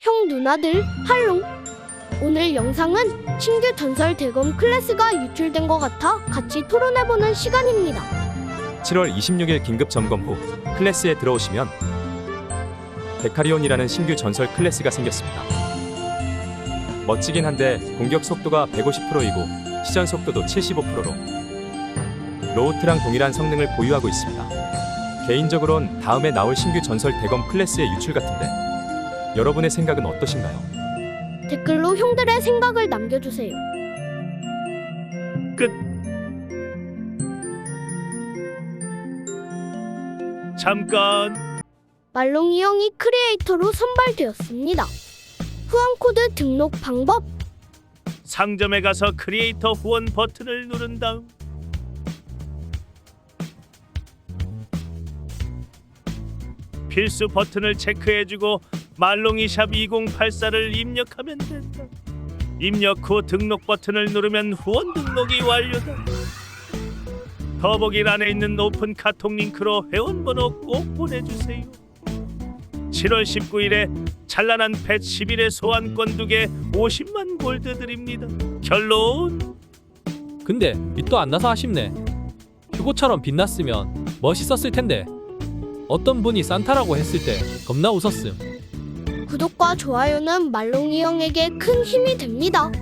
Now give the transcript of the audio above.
형 누나들 할롱 오늘 영상은 신규 전설 대검 클래스가 유출된 것 같아 같이 토론해보는 시간입니다 7월 26일 긴급 점검 후 클래스에 들어오시면 데카리온이라는 신규 전설 클래스가 생겼습니다. 멋지긴 한데 공격 속도가 150%이고 시전 속도도 75%로 로우트랑 동일한 성능을 보유하고 있습니다. 개인적으론 다음에 나올 신규 전설 대검 클래스의 유출 같은데 여러분의 생각은 어떠신가요? 댓글로 형들의 생각을 남겨주세요. 잠깐. 말롱이 형이 크리에이터로 선발되었습니다. 후원코드 등록 방법. 상점에 가서 크리에이터 후원 버튼을 누른 다음. 필수 버튼을 체크해주고 말롱이샵 2084를 입력하면 된다. 입력 후 등록 버튼을 누르면 후원 등록이 완료다. 더보기란에 있는 오픈 카톡 링크로 회원번호 꼭 보내주세요. 7월 19일에 찬란한 펫 11의 소환권 2개 50만 골드 드립니다. 결론 근데 빛도 안 나서 아쉽네. 휴고처럼 빛났으면 멋있었을 텐데. 어떤 분이 산타라고 했을 때 겁나 웃었음. 구독과 좋아요는 말롱이 형에게 큰 힘이 됩니다